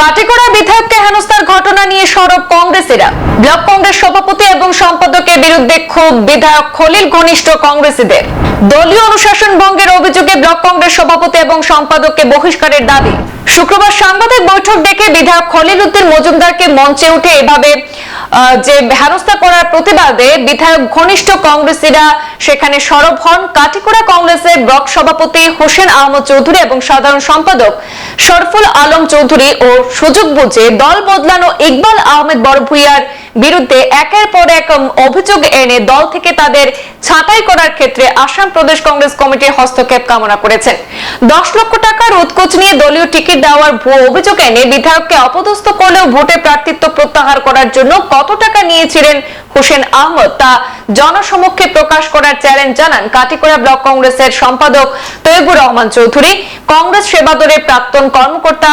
কাটিগড়া বিধায়ককে হেনস্থার ঘটনা নিয়ে সরব কংগ্রেসীরা। ব্লক কংগ্রেস সভাপতি এবং সম্পাদকের বিরুদ্ধে ক্ষোভ, বিধায়ক খলিল ঘনিষ্ঠ কংগ্রেসীদের। দলীয় অনুশাসন ভঙ্গের অভিযোগে ব্লক কংগ্রেস সভাপতি এবং সম্পাদককে বহিষ্কারের দাবি। শুক্রবার সাংবাদিক বৈঠক ডেকে বিধায়ক খলিল উদ্দিন মজুমদারকে মঞ্চে উঠে এভাবে যে হেনস্থা করার প্রতিবাদে বিধায়ক ঘনিষ্ঠ কংগ্রেসীরা সেখানে সরব হন। কাটিকুড়া কংগ্রেসের ব্লক সভাপতি হোসেন আহমদ চৌধুরী এবং সাধারণ সম্পাদক শরফুল আলম চৌধুরী ও সুযোগ বুঝে দল বদলানো ইকবাল আহমেদ বড়ভুইয়ার বিরুদ্ধে একের পর এক অভিযোগ এনে দল থেকে তাদের ছাঁটাই করার ক্ষেত্রে আসাম প্রদেশ কংগ্রেস কমিটির হস্তক্ষেপ কামনা করেছেন। দশ লক্ষ টাকার উৎকোচ নিয়ে দলীয় টিকিট দেওয়ার ভুয়ো অভিযোগ এনে বিধায়ককে অপদস্থ করলেও ভোটে প্রার্থিত্ব প্রত্যাহার করার জন্য কত টাকা নিয়েছিলেন হোসেন আহমদ, তা জনসমক্ষে প্রকাশ করার চ্যালেঞ্জ জানান কাটিকোড়া ব্লক কংগ্রেসের সম্পাদক তৈবুর রহমান চৌধুরী। কংগ্রেস সেবা দলের প্রাক্তন কর্মকর্তা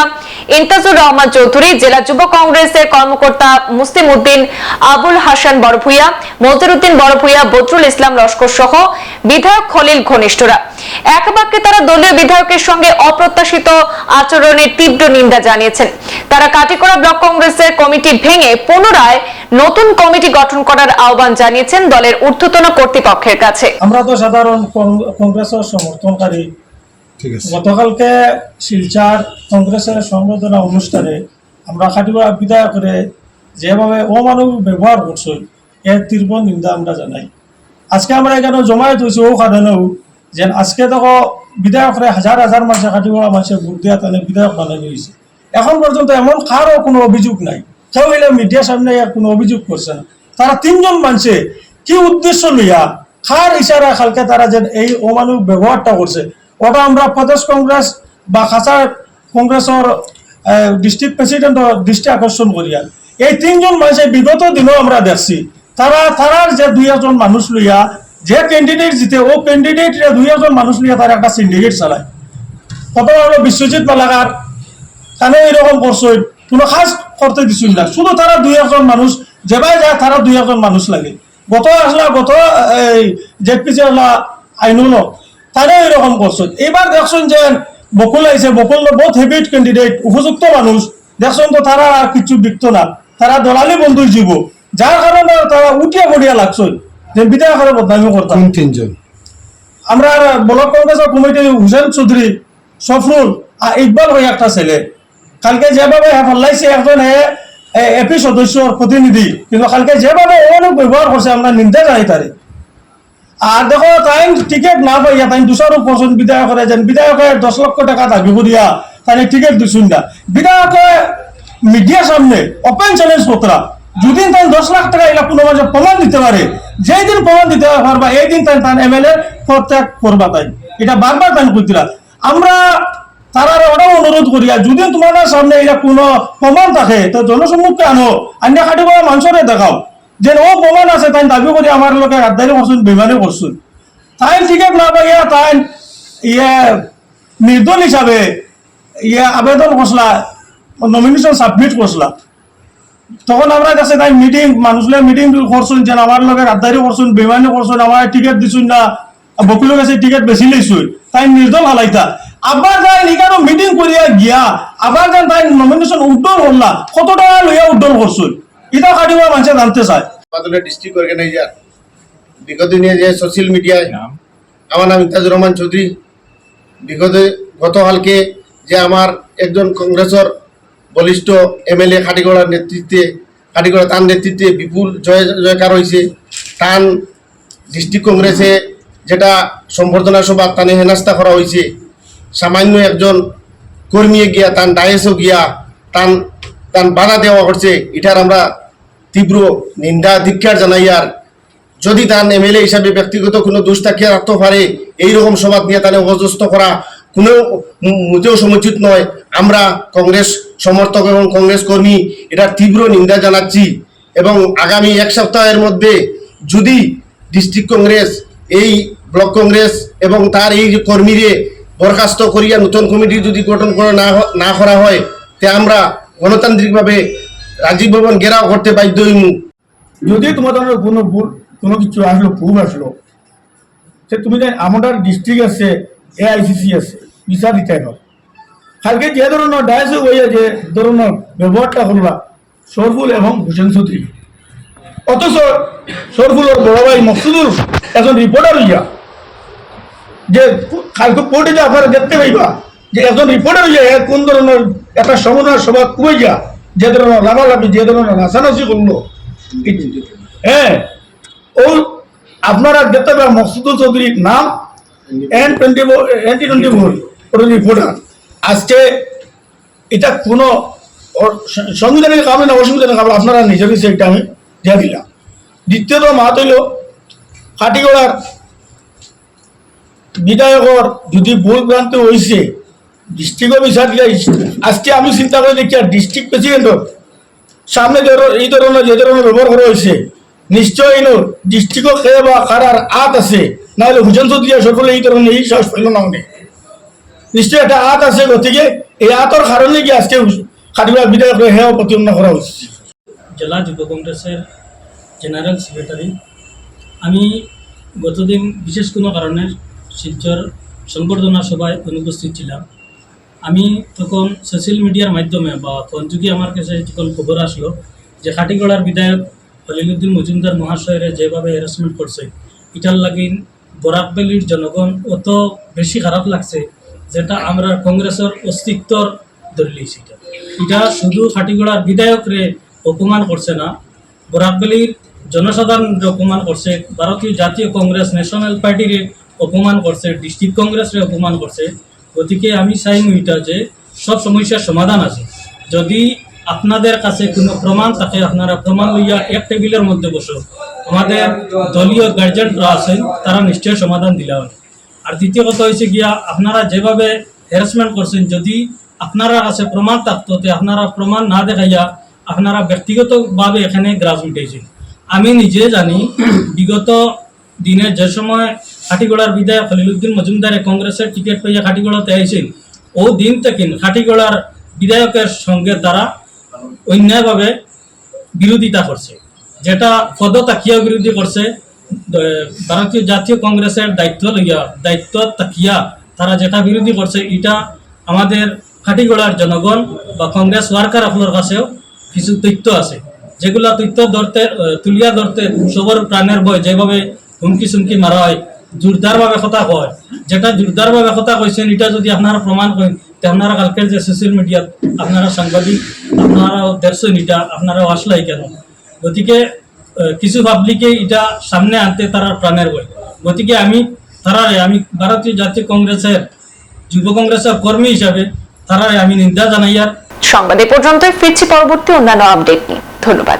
ইন্তাজুর রহমান চৌধুরী, জেলা যুব কংগ্রেসের কর্মকর্তা মুসলিম উদ্দিন, আবুল হাসান বড়ভুইয়া, মজিরুদ্দিন বড়ভুইয়া, বদরুল ইসলাম লস্কর সহ বিধায়ক খলিল ঘনিষ্ঠরা। এক বাক্যে তারা দলীয় বিধায়কের সঙ্গে অপ্রত্যাশিত আচরণের তীব্র নিন্দা জানিয়েছেন। তারা কাটিকড়া ব্লক কংগ্রেসের কমিটি ভেঙে পুনরায় নতুন কমিটি গঠন করার আহ্বান জানিয়েছেন দলের ঊর্ধ্বতন কর্তৃপক্ষের কাছে। আমরা তো সাধারণ কংগ্রেসের সমর্থনকারী। গতকালকে শিলচার কংগ্রেসের সংবর্ধনা অনুষ্ঠানে আমরা খাটিবা বিধায়করে যেভাবে অমানবিক ব্যবহার করছে এর তীব্র নিন্দা আমরা জানাই। আজকে আমরা এখানে জমায়েত হয়েছি ও কারণেও যেন আজকে দেখো বিধায়করে হাজার হাজার মানুষে খাটিবা মানুষে ভোট দেওয়া তাহলে বিধায়ক বানানো হয়েছে এখন পর্যন্ত এমন কারও কোনো অভিযোগ নাই। কেউ এলে মিডিয়ার সামনে আর কোনো অভিযোগ করছে না। তারা তিনজন মানুষে কি উদ্দেশ্য লইয়া খার ইশারা খালকে তারা যে এই অমানবিক ব্যবহারটা করছে? ওটা আমরা প্রদেশ কংগ্রেস বা খাসা কংগ্রেসের ডিস্ট্রিক্ট প্রেসিডেন্টর দৃষ্টি আকর্ষণ করিয়া। এই তিনজন মানুষে বিগত দিনও আমরা দেখছি। তারা, তারার যে দুই একজন মানুষ লইয়া যে ক্যান্ডিডেট জিতে, ও ক্যান্ডিডেট দুই একজন মানুষ লইয়া তারা একটা সিন্ডিকেট চালায়। কত হলো বিশ্বজিৎ মালাকার তাহলে এরকম করছ কোনো কাজ করতে দিছিল না। শুধু তারা দুই একজন মানুষ, যেবাই যায় তারা দুই একজন মানুষ লাগে। গত আসলা, গত, এই জেপিসি আসলা, আইনুল তারা এরকম করছ। এবার দেখছেন যে বকুল আইছে। বকুল বহুত হেভিট ক্যান্ডিডেট উপযুক্ত মানুষ। দেখছেন তো তারা আর কিছু বিকত না। তারা দলালি বন্ধুর জীব যার কারণে তারা উঠিয়া পড়িয়া লাগছে। যে বিদায় করে বদনামি করতাম। তিনজন। আমরা ব্লক কংগ্রেসের কমিটি হুসেন চৌধুরী সফরুল আর ইকবাল হয়ে একটা ছেলে। কালকে যেভাবে ফল্লাইছে একজন এপি সদস্যর প্রতিনিধি কিন্তু কালকে যেভাবে অনেক ব্যবহার করছে আমরা নিন্দা জানাই তারে আর দেখো তাই টিকিট না পাইয়া তাই দুশোর পর্যন্ত বিধায়ক করে যেন বিধায়কে দশ লক্ষ টাকা দাবি করিয়া তাই টিকিট দিছুন না। বিধায়কে মিডিয়ার সামনে ওপেন চ্যালেঞ্জ করতরা যদি তাই দশ লাখ টাকা এলা কোনো প্রমাণ দিতে পারে যেই দিন প্রমাণ দিতে পারবা এই দিন তাই তার এম এল এ প্রত্যাগ করবা তাই। এটা বারবার তাই করছিলা আমরা তারা ওটাও অনুরোধ করিয়া যদি তোমাদের সামনে এটা কোনো প্রমাণ থাকে, তো জনসম্মুখে আনো আন্য খাটি করা মানুষরে দেখাও। যে ও প্রমাণ আছে, তাই দাবি করি আমার লোকে গাদ্দারি করছুন বেমানি করছুন। তাই টিকিট না পাইয়া তাই ইয়ে নির্দল হিসাবে ইয়ে আবেদন করছলা নমিনেশন সাবমিট করছলা তখন আমরা কাছে তাই মিটিং মানুষলে মিটিং করছুন যে আমার লগে গাদ্দারি করছুন বেমানি করছুন আমার টিকিট দিছুন না বকিলের কাছে টিকিট বেশি লইছুন তাই নির্দল হালাইতা। আবার যাই নিকানো মিটিং করিয়া গিয়া আবার যান তাই নমিনেশন উদ্যোগ হল্লা কত টাকা লইয়া উদ্যোগ করছুন এটা কাটিবা মানুষে জানতে চায়। ডিস্ট্রিক্ট অর্গানাইজার বিগত দিনে যে সোশ্যাল মিডিয়ায় আমার নাম? ইমতাজুর রহমান চৌধুরী বিগত গতকালকে যে আমার একজন কংগ্রেসের বলিষ্ঠ এমএলএ খাটিগড়ার নেতৃত্বে, খাটিগড়া তার নেতৃত্বে বিপুল জয়, জয়কার হয়েছে তান ডিস্ট্রিক্ট কংগ্রেসে যেটা সম্বর্ধনা সভা তানে হেনাস্তা করা হয়েছে সামান্য একজন কর্মী গিয়া, তান ডায়েসও গিয়া, তান তান বাধা দেওয়া করছে। এটার আমরা তীব্র নিন্দা ধিক্ষার জানাই আর যদি তার এমএলএ হিসাবে ব্যক্তিগত কোনো দোষ থাকিয়ে রাখতে পারে, এইরকম সমাজ নিয়ে তাহলে অবজস্ত করা কোনো মোটেও সমুচিত নয়। আমরা কংগ্রেস সমর্থক এবং কংগ্রেস কর্মী, এটার তীব্র নিন্দা জানাচ্ছি এবং আগামী এক সপ্তাহের মধ্যে যদি ডিস্ট্রিক্ট কংগ্রেস, এই ব্লক কংগ্রেস এবং তার এই যে কর্মীরে বরখাস্ত করিয়া নতুন কমিটি যদি গঠন করা না না করা হয়, তে আমরা গণতান্ত্রিকভাবে রাজীব ভবন ঘেরাও করতে বাধ্য হইমু। যদি তোমাদের কোনো ভুল, কোনো কিছু আসলো, ভুল আসলো, সে তুমি জানি আমাদের ডিস্ট্রিক্ট আছে এআইসিসি আছে। বিচার দিতে হবে কালকে যে ধরনের ডায়াসে হইয়া যে ধরনের ব্যবহারটা করলা সরফুল এবং হুসেন চৌধুরী অথচ সরফুলের বড় ভাই মকসুদুল একজন রিপোর্টার হইয়া যে কালকে কোর্টে যে আপনারা দেখতে পাইবা, যে একজন রিপোর্টার হইয়া কোন ধরনের একটা সমন্বয় সভা কুমাইয়া যে ধরনের লাভালাভি, যে ধরনের নাচানাচি করল হ্যাঁ ও আপনারা দেখতে পাবেন মকসুদুল চৌধুরীর নাম N twenty N T twenty four reporter আজকে এটা কোনো সংবিধানের কামে না অসংবিধানের কামে আপনারা নিজেরই সেটা আমি দিয়ে দিলাম। দ্বিতীয়ত মাত হইল, কাটিগড়ার বিধায়কর যদি ভুল ভ্রান্তি হয়েছে ডিস্ট্রিক্টও বিচার দিলে আজকে আমি চিন্তা করে দেখি আর ডিস্ট্রিক্ট প্রেসিডেন্টর সামনে এই ধরনের, যে ধরনের ব্যবহার করা হয়েছে নিশ্চয় এলো ডিস্ট্রিক্টও খেয়ে বা কারার আত আছে, নাহলে হুসেন চৌধুরী সকলে এই ধরনের এই সাহস পাইল না অনেক। নিশ্চয় একটা আত আছে, গতিকে এই আতর কারণে কি আজকে কাটিগড়া বিধায়ক হেও প্রতিবন্ধ করা হয়েছে জেলা যুব কংগ্রেসের জেনারেল সেক্রেটারি আমি গতদিন বিশেষ কোনো কারণে শিলচর সংবর্ধনা সভায় অনুপস্থিত ছিলাম। আমি তখন সোশ্যাল মিডিয়ার মাধ্যমে বা ফোন যুগে আমার কাছে যখন খবর আসলো যে খাটিগড়ার বিধায়ক হলিলুদ্দিন মজুমদার মহাশয়ের যেভাবে হ্যারাসমেন্ট করছে এটার লাগি বরাকবেলির জনগণ অত বেশি খারাপ লাগছে। যেটা আমরা কংগ্রেসের অস্তিত্বর ধরলি সেটা। এটা শুধু খাটিগড়ার বিধায়করে অপমান করছে না, বরাকবেলির জনসাধারণ অপমান করছে, ভারতীয় জাতীয় কংগ্রেস ন্যাশনাল পার্টিরে অপমান করছে, ডিস্ট্রিক্ট কংগ্রেসরে অপমান করছে। গতিকে আমি চাইম এটা যে সব সমস্যার সমাধান আছে। যদি আপনাদের কাছে কোনো প্রমাণ থাকে, আপনারা প্রমাণ লইয়া এক টেবিলের মধ্যে বসো। আমাদের দলীয় গার্জেন্টরা আছেন, তারা নিশ্চয় সমাধান দিলা হবে। আর দ্বিতীয় কথা হয়েছে গিয়া, আপনারা যেভাবে হ্যারাসমেন্ট করছেন, যদি আপনারা কাছে প্রমাণ থাকতো আপনারা প্রমাণ না দেখাইয়া আপনারা ব্যক্তিগতভাবে এখানে গ্রাস উঠেছেন আমি নিজে জানি, বিগত দিনে যে সময় খাটিগড়ার বিধায়ক খলিলুদ্দিন মজুমদারে কংগ্রেসের টিকিট পাইয়া খাটিগড়াতে আইছেন, ও দিন থেকে খাটিগড়ার বিধায়কের সঙ্গে তারা অন্যায়ভাবে বিরোধিতা করছে। যেটা পদ তাকিয়া বিরোধী করছে ভারতীয় জাতীয় কংগ্রেসের দায়িত্ব লইয়া, দায়িত্ব তাকিয়া তারা যেটা বিরোধী করছে এটা আমাদের খাটিগড়ার জনগণ বা কংগ্রেস ওয়ার্কার আপনার কাছেও কিছু তথ্য আছে। যেগুলা তথ্য ধরতে তুলিয়া ধরতে সবার প্রাণের ভয়, যেভাবে হুমকি সুমকি মারা হয়, জোরদারভাবে কথা কয়। যেটা জোরদারভাবে কথা কইছেন এটা যদি আপনারা প্রমাণ করেন, তে আপনারা কালকের যে সোশ্যাল মিডিয়াত আপনারা সাংবাদিক, আপনারাও দেখছেন এটা আপনারাও আসলাই কেন? গতিকে কিছু পাবলিকে এটা সামনে আনতে তারা প্রাণের বই গতিকে আমি, তারারে, আমি ভারতীয় জাতীয় কংগ্রেসের, যুব কংগ্রেসের কর্মী হিসাবে তারারে আমি নিন্দা জানাই আর সংবাদ এ পর্যন্তই, ফিরছি পরবর্তী অন্যান্য আপডেট নিয়ে। ধন্যবাদ।